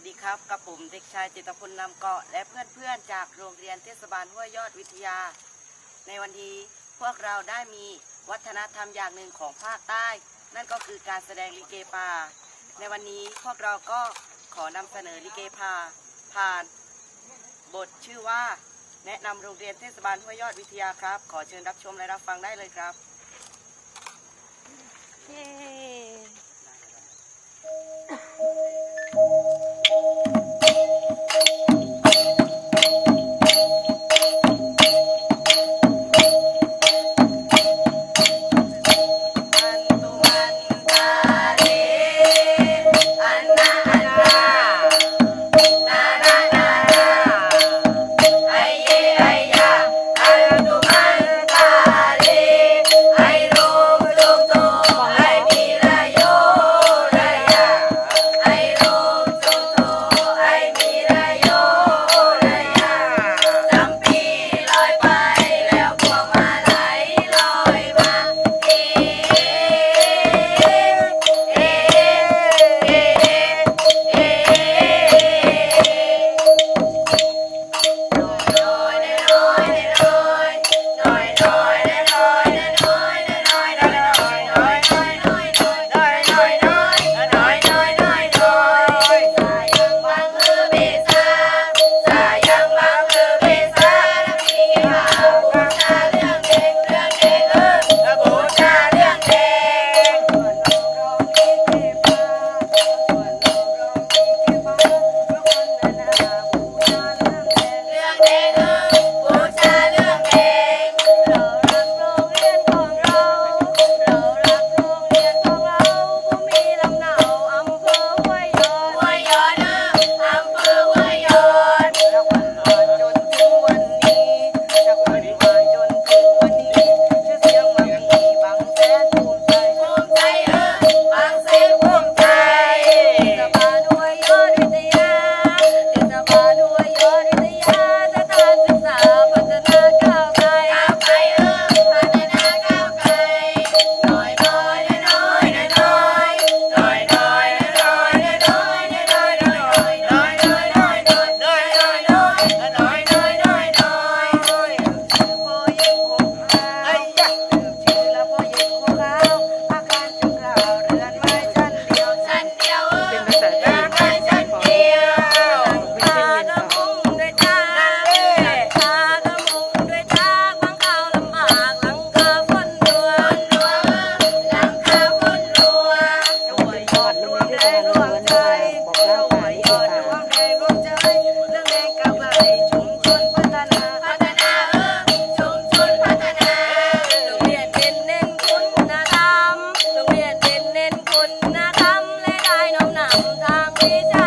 วัสดีครับกับผมเด็กชายจิตพลนำเกาะ และเพื่อนๆจากโรงเรียนเทศบาลห้วยยอดวิทยา ในวันนี้พวกเราได้มีวัฒนธรรมอย่างหนึ่งของภาคใต้ นั่นก็คือการแสดงลิเกป่า ในวันนี้พวกเราก็ขอนำเสนอลิเกป่าผ่าน บทชื่อว่า แนะนำโรงเรียนเทศบาลห้วยยอดวิทยาครับ ขอเชิญรับชมและรับฟังได้เลยครับ เย้ Please